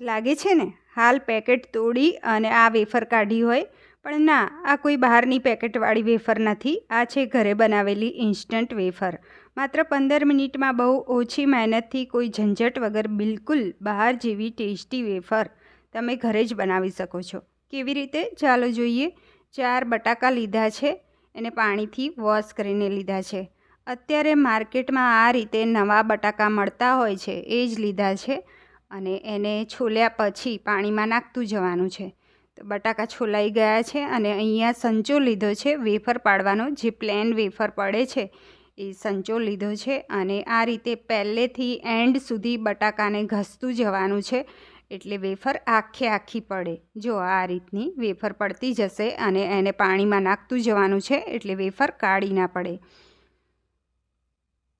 લાગે છે ને? હાલ પેકેટ તોડી અને આ વેફર કાઢી હોય. પણ ના, આ કોઈ બહારની પેકેટવાળી વેફર નથી. આ છે ઘરે બનાવેલી ઇન્સ્ટન્ટ વેફર. માત્ર પંદર મિનિટમાં બહુ ઓછી મહેનતથી કોઈ ઝંઝટ વગર બિલકુલ બહાર જેવી ટેસ્ટી વેફર તમે ઘરે જ બનાવી શકો છો. કેવી રીતે? ચાલો જોઈએ. ચાર બટાકા લીધા છે. એને પાણીથી વોશ કરીને લીધા છે. અત્યારે માર્કેટમાં આ રીતે નવા બટાકા મળતા હોય છે. એ જ લીધા છે. અને એને છોલ્યા પછી પાણીમાં નાખતું જવાનું છે. તો બટાકા છોલાઈ ગયા છે અને અહીંયા સંચો લીધો છે વેફર પાડવાનો. જે પ્લેન વેફર પડે છે એ સંચો લીધો છે અને આ રીતે પહેલેથી એન્ડ સુધી બટાકાને ઘસતું જવાનું છે એટલે વેફર આખે આખી પડે. જો આ રીતની વેફર પડતી જશે અને એને પાણીમાં નાખતું જવાનું છે એટલે વેફર કાઢી ના પડે.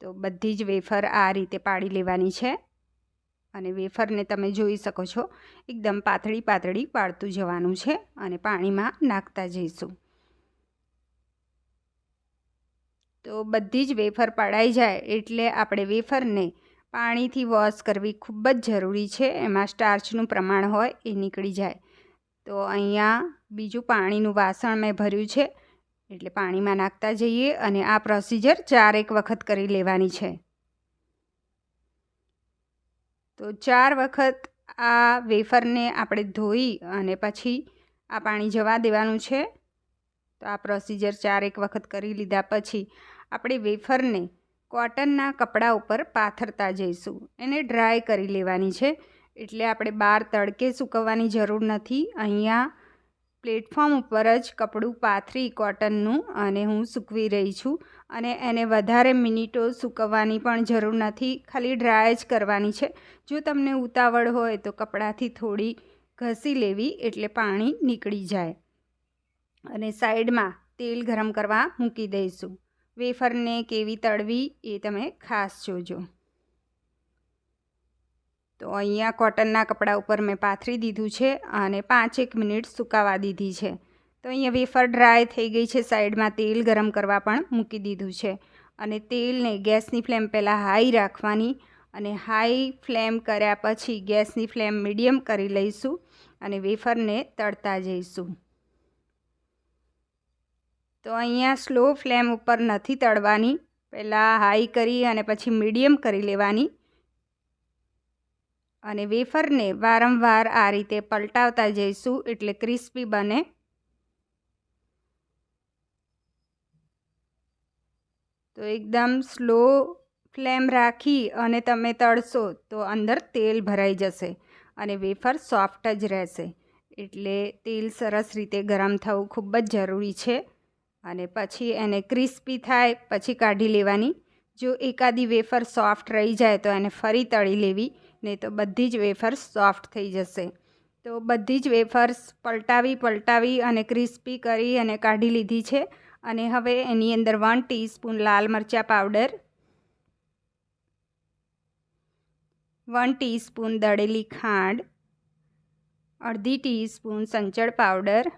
તો બધી જ વેફર આ રીતે પાડી લેવાની છે. અને વેફરને તમે જોઈ શકો છો, એકદમ પાતળી પાતળી પાડતું જવાનું છે અને પાણીમાં નાખતા જઈશું. તો બધી જ વેફર પડાઈ જાય એટલે આપણે વેફરને પાણીથી વોશ કરવી ખૂબ જ જરૂરી છે, એમાં સ્ટાર્ચનું પ્રમાણ હોય એ નીકળી જાય. તો અહીંયા બીજું પાણીનું વાસણ મેં ભર્યું છે, એટલે પાણીમાં નાખતા જઈએ અને આ પ્રોસિજર ચારેક વખત કરી લેવાની છે. તો ચાર વખત આ વેફરને આપણે ધોઈ અને પછી આ પાણી જવા દેવાનું છે. તો આ પ્રોસિજર ચાર એક વખત કરી લીધા પછી આપણે વેફરને કોટનના કપડા ઉપર પાથરતા જઈશું. એને ડ્રાય કરી લેવાની છે. એટલે આપણે બહાર તડકે સૂકવવાની જરૂર નથી. અહીંયા પ્લેટફોર્મ ઉપર જ કપડું, પાથરી, કોટનનું અને હું સૂકવી રહી છું અને એને વધારે મિનિટો સૂકવવાની પણ જરૂર નથી. ખાલી ડ્રાય જ કરવાની છે. જો તમને ઉતાવળ હોય તો કપડાથી થોડી ઘસી લેવી એટલે પાણી નીકળી જાય. અને સાઈડમાં તેલ ગરમ કરવા મૂકી દઈશું. વેફરને કેવી તળવી એ તમે ખાસ જોજો. તો અહીંયા કોટનના કપડા ઉપર મેં પાથરી દીધું છે અને પાંચેક મિનિટ સુકાવા દીધી છે. તો અહીંયા વેફર ડ્રાય થઈ ગઈ છે, સાઈડમાં તેલ ગરમ કરવા પણ મૂકી દીધું છે. અને તેલને ગેસની ફ્લેમ પહેલાં હાઈ રાખવાની અને હાઈ ફ્લેમ કર્યા પછી ગેસની ફ્લેમ મીડિયમ કરી લઈશું અને વેફરને તળતા જઈશું. તો અહીંયા સ્લો ફ્લેમ ઉપર નથી તળવાની, પહેલાં હાઈ કરી અને પછી મીડિયમ કરી લેવાની. અને વેફરને વારંવાર આ રીતે પલટાવતા જઈશું એટલે ક્રિસ્પી બને. તો એકદમ સ્લો ફ્લેમ રાખી અને તમે તળશો તો અંદર તેલ ભરાઈ જશે અને વેફર સોફ્ટ જ રહેશે. એટલે તેલ સરસ રીતે ગરમ થવું ખૂબ જ જરૂરી છે. અને પછી એને ક્રિસ્પી થાય પછી કાઢી લેવાની. જો એકાદી વેફર સોફ્ટ રહી જાય તો એને ફરી તળી લેવી. નહીં તો બધી જ વેફર્સ સોફ્ટ થઈ જશે. તો બધી જ વેફર્સ પલટાવી પલટાવી અને ક્રિસ્પી કરી અને કાઢી લીધી છે. અને હવે એની અંદર વન ટીસ્પૂન લાલ મરચાં પાવડર, વન ટીસ્પૂન દળેલી ખાંડ, અડધી ટીસ્પૂન સંચળ પાવડર,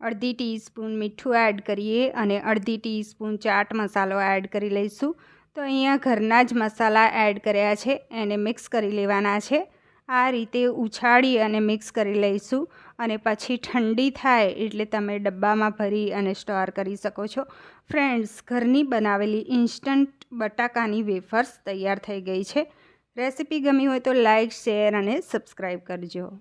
અડધી ટીસ્પૂન મીઠું એડ કરીએ અને અડધી ટીસ્પૂન ચાટ મસાલો એડ કરી લઈશું. તો અહીંયા ઘરના જ મસાલા એડ કર્યા છે, એને મિક્સ કરી લેવાના છે. આ રીતે ઉછાળી અને મિક્સ કરી લઈશું અને પછી ઠંડી થાય એટલે તમે ડબ્બામાં ભરી અને સ્ટોર કરી શકો છો. ફ્રેન્ડ્સ, ઘરની બનાવેલી ઇન્સ્ટન્ટ બટાકાની વેફર્સ તૈયાર થઈ ગઈ છે. રેસીપી ગમી હોય તો લાઇક શેર અને સબસ્ક્રાઈબ કરજો.